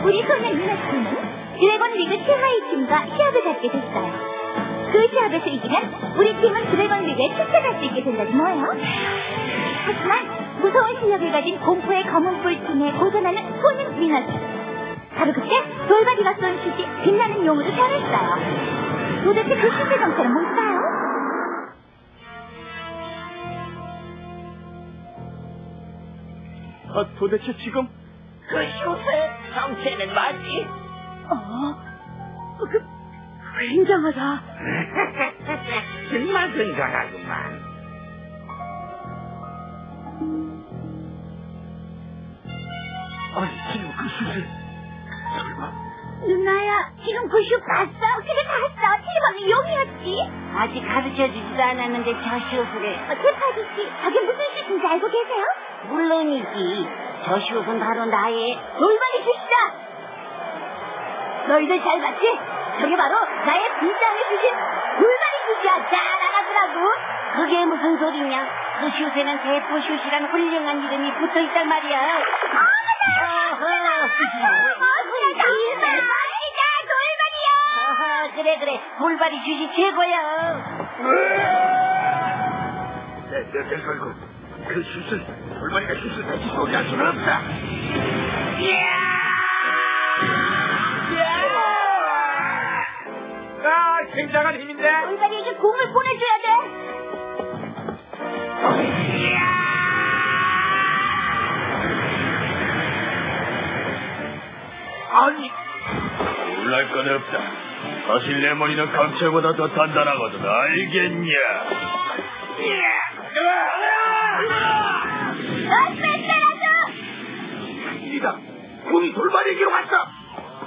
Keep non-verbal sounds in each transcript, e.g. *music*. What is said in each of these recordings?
우리 소년 유나팀은 드래곤 리그 최하위 팀과 시합을 갖게 됐어요. 그 시합에서 이기면 우리 팀은 드래곤 리그에 출전할 수 있게 된다지 뭐예요. 하지만 무서운 실력을 가진 공포의 검은 뿔 팀에 도전하는 소년 위너스. 바로 그때 돌바리가 쏜 슛이 빛나는 용으로 변했어요. 도대체 그 슛의 정체는 뭘까요? 아, 도대체 지금 그 슛의 정체는 뭐지? 어, 그, 굉장하다. *laughs* 정말 굉장하구만. 아니 지금 그 슛을 설마 누나야, 지금 그 슛 봤어? 그래 봤어. 틀림없는 용이었지. 아직 가르쳐주지도 않았는데 저 슛을 어, 테파지 씨, 저게 무슨 슛인지 알고 계세요? 물론이지. 저 슛은 바로 나의 돌발이 슛이다. 너희들 잘 봤지? 저게 바로 나의 빈장에 주신 돌발이 슛이야. 잘알아더라고 그게 무슨 소리냐? 그 슛에는 대포 슛이란 훌륭한 이름이 붙어 있단 말이야. 어허, 그래 그래 돌발이 슛이 최고야. 걸고 그 슛을 돌머리가 슛을 다시 쏘게 할 수는 없다. 아 굉장한 힘인데? 돌발이에게 공을 보내줘야 돼. 아니! 놀랄 건 없다. 사실 내 머리는 강철보다 더 단단하거든. 알겠냐 너 뺏겨라도. 이다 공이 돌발에게로 왔다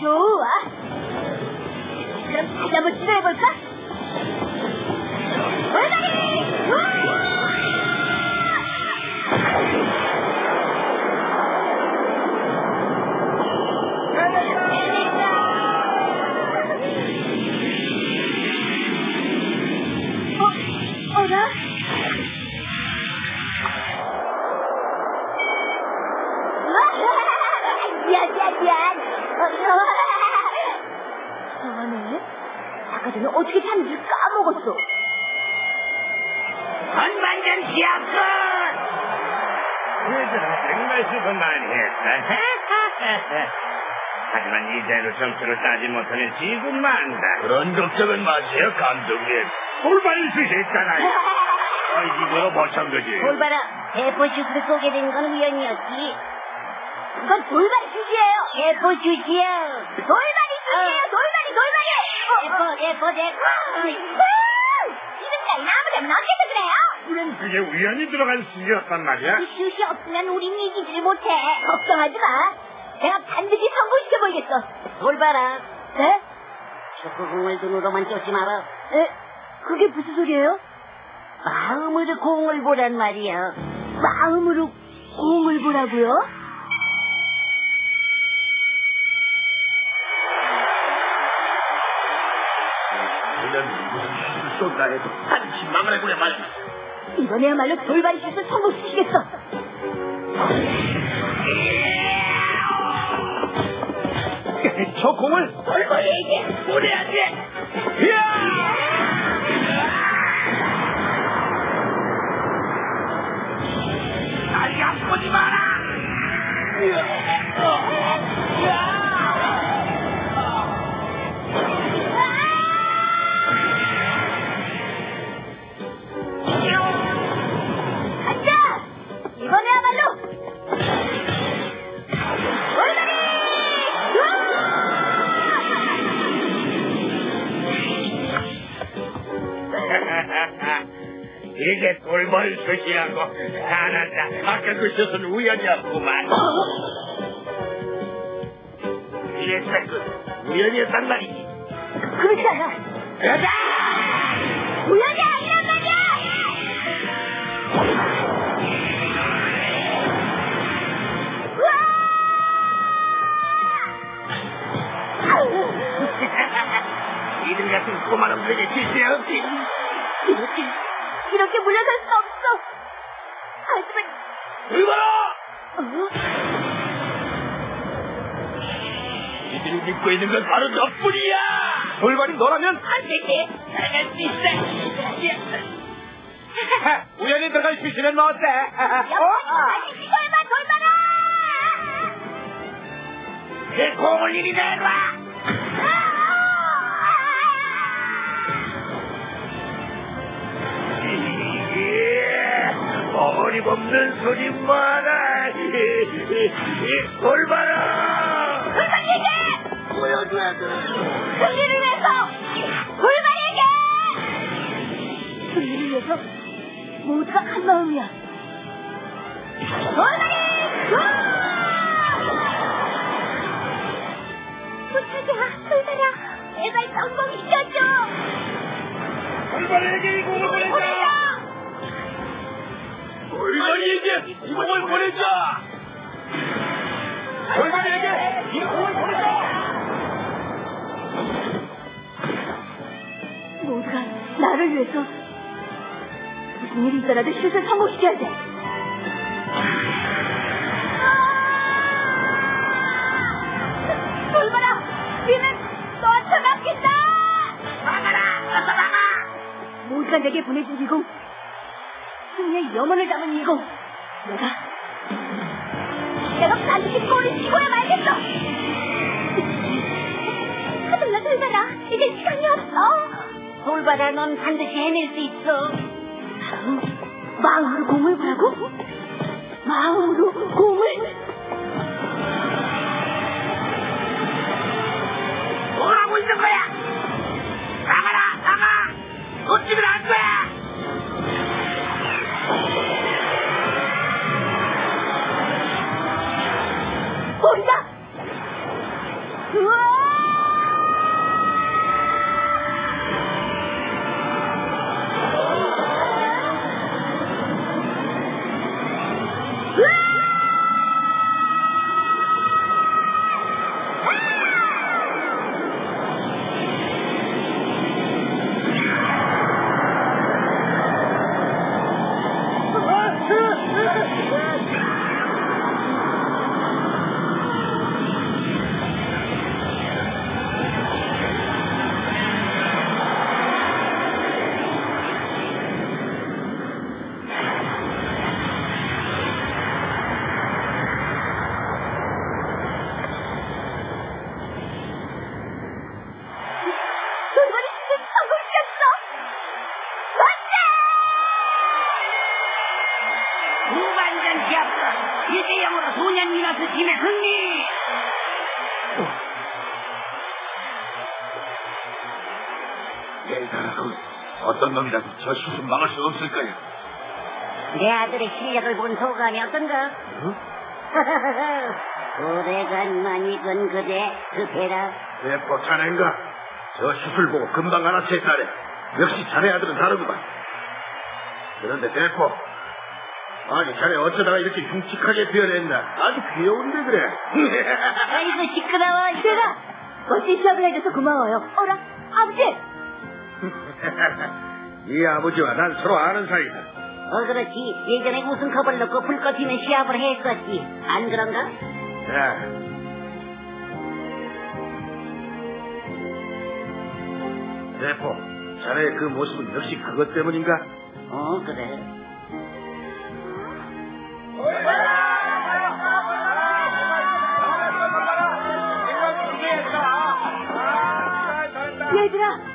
좋아. 그럼 다시 한번 시도해볼까? 돌발이! 우와! 이대로 점수를 따지 못하면 지금 만다. 그런 걱정은 마세요 감독님 돌발이 슛했잖아요 *laughs* 아 이거나 마찬가지예요 돌발아, 대포 슛을 쏘게 된 건 우연이었지. 이건 돌발 슛이에요. 대포 슛이야. 돌발이 슛이에요. 돌발이, 돌발이. 대포, 대포, 대포. 지금까지 아무데나 어째서 그래요? 그럼 그게 우연히 들어간 수였단 말이야. 이 슛이 없으면 우린 이기지를 못해. 걱정하지 마. 내가 반드시 성공시켜보이겠어. 돌발아, 네? 축구공을 눈으로만 쫓지 마라. 에? 그게 무슨 소리예요? 마음으로 공을 보란 말이야. 마음으로 공을 보라고요? 그는 무슨 슛을 쏜다 해도 반드시 막아내보려 말이야 이번에야말로 돌발이 슛을 성공시키겠어. 저 공을 돌머리에게 보내야지 다리 아프지 마라 이게 돌발 슛이라고. 잘한다. 아까 그 슛은 우연이었구만. 이랬다 그 우연이었단 말이지 그렇지 않아. 가자 우연이 아니란 말이야! *laughs* 이들 같은 꼬마 놈들에게 질수 없지 이렇게, 이렇게 물러설 수 없어. 하지만, 어? 이봐라 어? 우리들이 믿고 있는 건 바로 너뿐이야! 돌발이 너라면 안 되게! 나갈 수 있어! 우연히 들어갈 수 있으면 뭐 어때? 다시 시도해봐, 돌봐라! 내 공을 이리 내놔! 어림없는 소리 마라! 돌봐라! 돌발에게! 보여줘야 돼. 승리를 위해서! 돌발에게! 승리를 위해서 모두가 한 마음이야. 돌발이! 부탁이야, 돌발아. 제발 성공시켜줘! 돌발에게 이 공을 돌발이에게 이 공을 보내자! 돌발에게 이 공을 보내자! 모두가 나를 위해서 무슨 일이 있더라도 슛을 성공시켜야 돼. 돌봐라! 우리는 너한테 맡긴다! 나가라! 어서 나가! 모두가 내게 보내준 이공 승리의 염원을 담은 이공 내가 내가 반드시 골을 치고야 말겠어 서둘러 돌봐라 이제 시간이 없어 돌봐라, 넌 반드시 해낼 수 있어. 마음으로 공을 보라고? 마음으로 공을 뭘 하고 있는 거야? 나가라! 나가! 놓치면 안 돼! 어떤 놈이라도 저 슛을 막을 수 없을 거야. 내 아들의 실력을 본 소감이 어떤가? 오래간만 *laughs* 익은 그대 그대라 대포 자네인가? 저 슛을 보고 금방 알아챘다네. 역시 자네 아들은 다르구만. 그런데 대포, 아니 자네 어쩌다가 이렇게 흉측하게 변했나? 아주 귀여운데 그래. *laughs* 아이고 시끄러워 제가 멋진 시합을 해줘서 고마워요 어라 아버지 *laughs* 이 아버지와 난 서로 아는 사이다. 어 그렇지 예전에 우승컵을 넣고 불꽃 튀는 시합을 했었지 안 그런가? 자. 대포, 자네의 그 모습은 역시 그것 때문인가? 어 그래 얘들아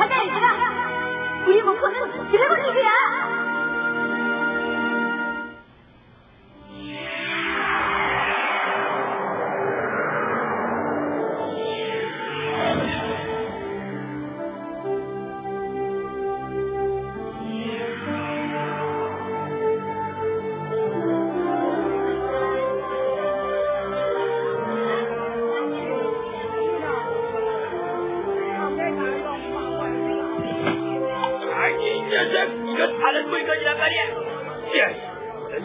가자 얘들아 우리 목표는 드래곤 말이야. 야,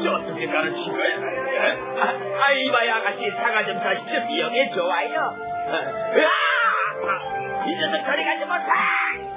저 어떻게 가르친 거야? 에? 아, 아, 이봐야 아가씨, 사과 좀 사시죠. 미역에 좋아요. 어, 으아! 이 녀석 저리 가지 못해!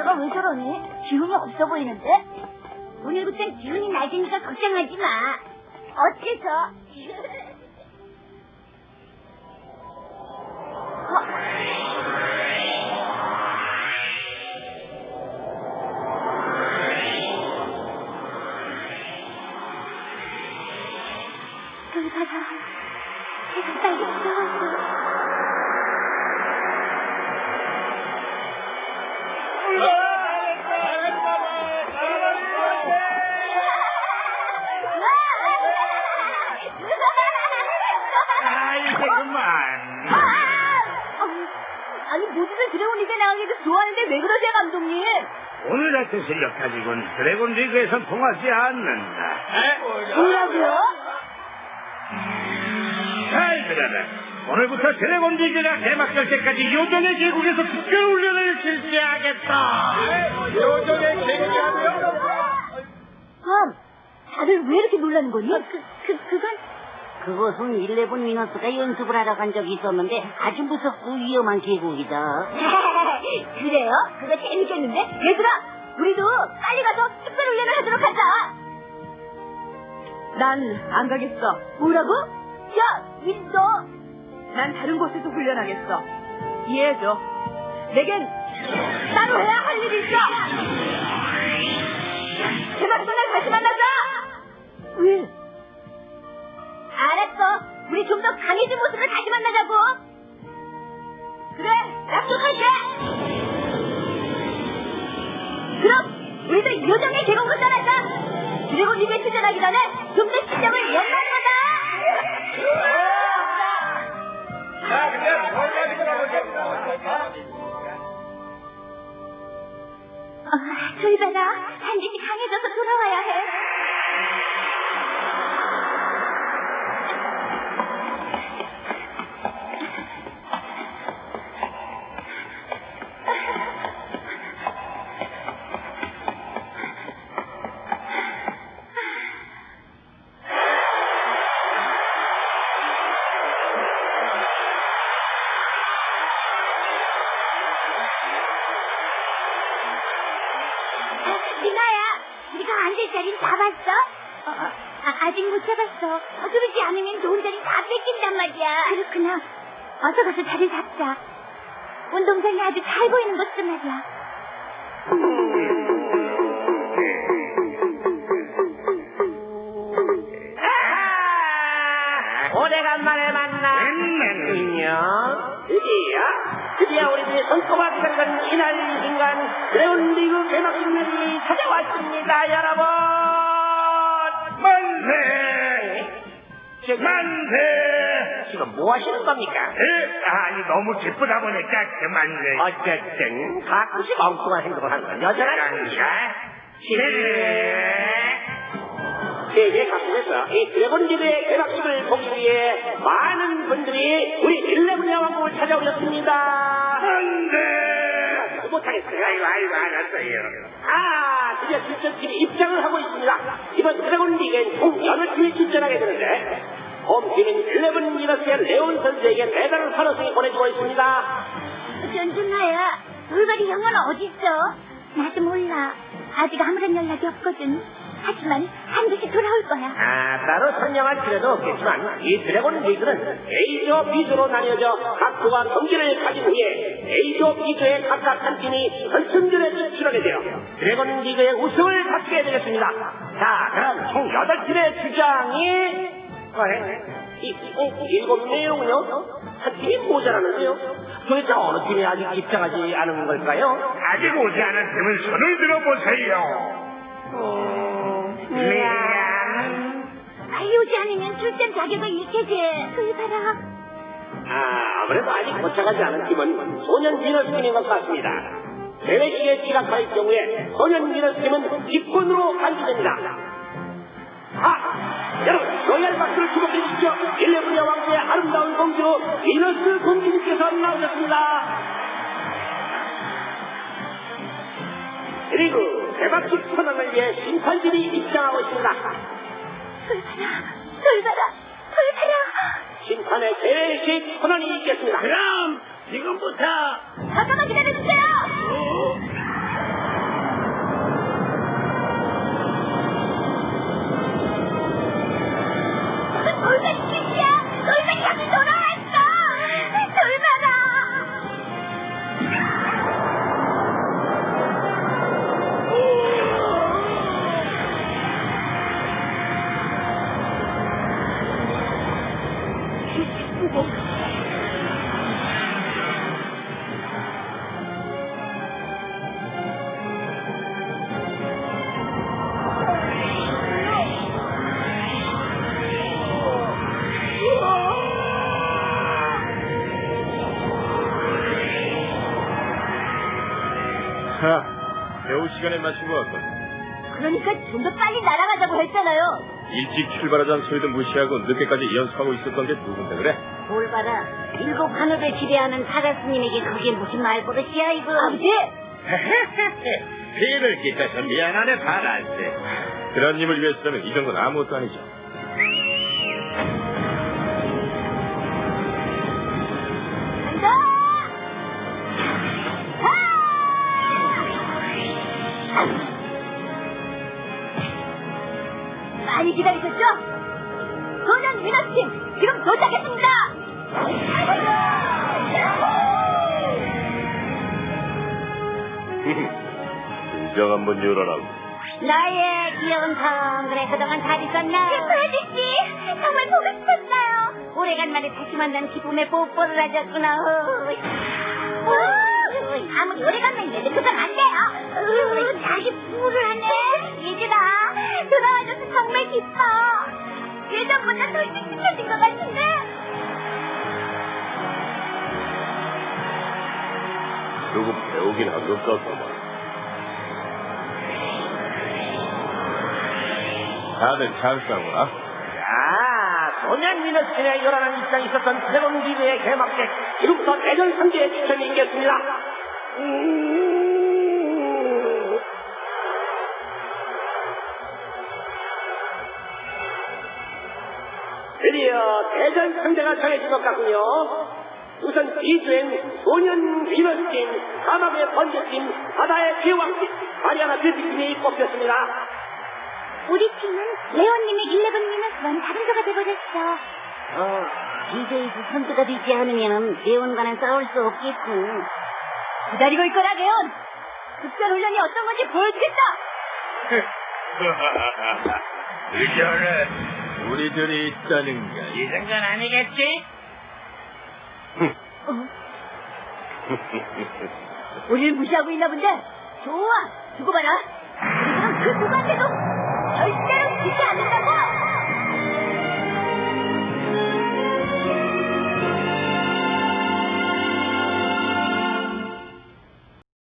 누나가 왜 저러니? 기운이 없어 보이는데? 오늘 부터는 기운이 낮으니까 걱정하지 마. 어째서? 모두들 드래곤 리그에 나가기도 좋아하는데 왜 그러세요 감독님? 오늘 같은 실력 가지고는 드래곤 리그에선 통하지 않는다. 뭐라고요? 잘 들어라. 오늘부터 드래곤 리그가 개막될 때까지 요정의 계곡에서 특별 훈련을 실시하겠다. 요정의 계획이라고요? 참, 다들 왜 이렇게 놀라는 거니? 그, 그, 그건 그곳은 일레븐 위너스가 연습을 하러 간 적이 있었는데 아주 무섭고 위험한 계곡이다. *laughs* 그래요? 그거 재밌겠는데? 얘들아, 우리도 빨리 가서 특별 훈련을 하도록 하자. 난 안 가겠어. 뭐라고? 야, 윈도. 난 다른 곳에서 훈련하겠어. 이해해줘. 내겐 따로 해야 할 일이 있어. 제발 날 다시 만나자. 왜? 알았어. 우리 좀 더 강해진 모습을 다시 만나자고. 그래, 약속할게. 그럼 우리도 요정의 계곡을 떠나자. 드래곤 리그에 출전하기 전에 좀 더 실력을 연구하자. 자, 근데 뭘 가지고 나오겠다. 어, 저희 봐라. 반드시 강해져서 돌아와야 해. 아, 아직 못 잡았어. 어, 그러지 않으면 좋은 자리 다 뺏긴단 말이야. 그렇구나. 어서 가서 자리 잡자. 운동장이 아주 잘 보이는 곳도 말이야. 오래간만에 만나. 맨날 안녕. 드디어, 드디어 우리들이 손꼽아 기다리던 이날 순간 드래곤 리그 개막식 날이 찾아왔습니다, 여러분. 만세! 만세! 지금 뭐 하시는 겁니까? 에? 아니 너무 기쁘다 보니까 그만해. 어쨌든 가끔씩 엉뚱한 행동을 하는 건 여전하십니다. 세계 각국에서 이 드래곤 리그의 개막식을 보기 위해 많은 분들이 우리 일레븐 야왕국을 찾아오셨습니다. 만세! 못하겠어요. 아이고 아이고 알았어요. 아, 드디어 출전팀이 입장을 하고 있습니다. 이번 드래곤 리그엔 총 8팀이 출전하게 되는데 홈팀인 일레븐 미너스의 레온 선수에게 메달을 환호성이 보내주고 있습니다. 전준아야, 돌발이 형은 어딨어? 나도 몰라. 아직 아무런 연락이 없거든. 하지만 반드시 돌아올 거야. 아, 따로 설명할 필요도 없겠지만 이 드래곤 리그는 A조, B조로 나뉘어져 각 조가 경기를 가진 후에 A조, B조의 각각 한 팀이 결승전에 진출하게 되어 드래곤 리그의 우승을 다투게 되겠습니다. 자, 그럼 총 8팀의 주장이 어, 이, 어, 일곱 명이군요. 한 팀이 모자라는데요. 도대체 어느 팀이 아직 입장하지 않은 걸까요? 아직 오지 않은 팀은 손을 들어보세요. 미안. 빨리 오지 않으면 출전 자격을 잃게 봐라. 아, 아무래도 아직 도착하지 않은 팀은 소년 미너스 팀인 것 같습니다. 대회식에 지각할 경우에 소년 미너스 팀은 직권으로 간주됩니다. 아, 여러분, 로얄 박수를 주목해 주십시오. 일레븐 여왕국의 아름다운 공주 미너스 공주님께서 나오셨습니다. 그리고 개막식 선언을 위해 심판들이 입장하고 있습니다. 돌봐라, 돌봐라, 돌봐라. 심판의 제식 선언이 있겠습니다. 그럼 지금부터 잠깐만 기다려주세요. 시간에 맞춘 것 같군. 그러니까 좀 더 빨리 날아가자고 했잖아요. 일찍 출발하자는 소리도 무시하고 늦게까지 연습하고 있었던 게 누군데 그래? 돌봐라. 일곱 하늘을 지배하는 사자스님에게 그게 무슨 말버릇이야, 이거. 아버지! *laughs* 피해를 끼쳐서 미안하네 바랄세. 그런 님을 위해서라면 이 정도는 아무것도 아니죠. 진정 한번 열어라고. 나의 귀여운 성, 그래, 그동안 잘 있었나? 셰프 아저씨, 정말 보고 싶었어요. 오래간만에 다시 만난 기쁨에 뽀뽀를 하셨구나. 아무리 오래간만이라도 그건 안 돼요. 다시 부를 하네. 얘들아, 돌아와줘서 정말 기뻐. 예전보다 더 씩씩해진 것 같은데? 누구 배우긴 한 것 같구만. 다들 잘 싸우나? 자, 소년 미너스의 요란한 입장이 있었던 드래곤 리그의 개막식 지금부터 대전 선제의 추천이 있겠습니다. 음... 드디어 대전 상대가 정해진 것 같군요. 우선 B조엔 소년 비너스팀, 사막의 번개팀, 바다의 제왕팀, 마리아나 뷰티팀이 뽑혔습니다. 우리 팀은 레온님의 11 미너스와는 다른 거가 돼버렸어. 어, DJ도 선수가 되지 않으면 레온과는 싸울 수 없겠군. 기다리고 있거라, 레온! 특별 훈련이 어떤 건지 보여주겠다! *laughs* 의전은 우리들이 있다는 게 잊은 건 아니겠지? 어? 우리를 무시하고 있나 본데? 좋아! 두고 봐라! 우리들은 그 누구한테도 절대로 지지 않는다고!